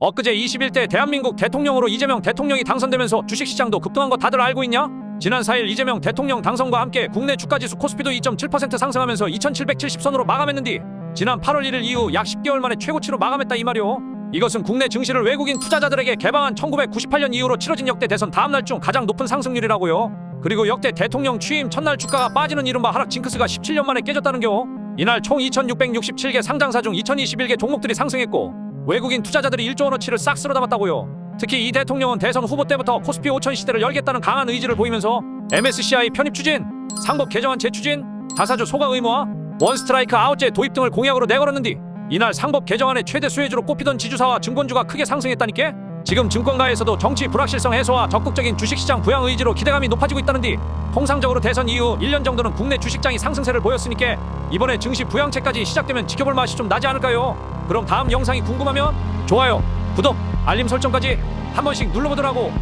엊그제 21대 대한민국 대통령으로 이재명 대통령이 당선되면서 주식시장도 급등한 거 다들 알고 있냐? 지난 4일 이재명 대통령 당선과 함께 국내 주가지수 코스피도 2.7% 상승하면서 2770선으로 마감했는데 지난 8월 1일 이후 약 10개월 만에 최고치로 마감했다 이 말이오. 이것은 국내 증시를 외국인 투자자들에게 개방한 1998년 이후로 치러진 역대 대선 다음 날 중 가장 높은 상승률이라고요. 그리고 역대 대통령 취임 첫날 주가가 빠지는 이른바 하락 징크스가 17년 만에 깨졌다는겨. 이날 총 2667개 상장사 중 2021개 종목들이 상승했고 외국인 투자자들이 1조 원어치를 싹 쓸어 담았다고요. 특히 이 대통령은 대선 후보 때부터 코스피 5천 시대를 열겠다는 강한 의지를 보이면서 MSCI 편입 추진, 상법 개정안 재추진, 다사주 소가 의무화, 원스트라이크 아웃제 도입 등을 공약으로 내걸었는디 이날 상법 개정안의 최대 수혜주로 꼽히던 지주사와 증권주가 크게 상승했다니께 지금 증권가에서도 정치 불확실성 해소와 적극적인 주식시장 부양 의지로 기대감이 높아지고 있다는디 통상적으로 대선 이후 1년 정도는 국내 주식장이 상승세를 보였으니까 이번에 증시 부양체까지 시작되면 지켜볼 맛이 좀 나지 않을까요? 그럼 다음 영상이 궁금하면 좋아요, 구독, 알림 설정까지 한 번씩 눌러보더라고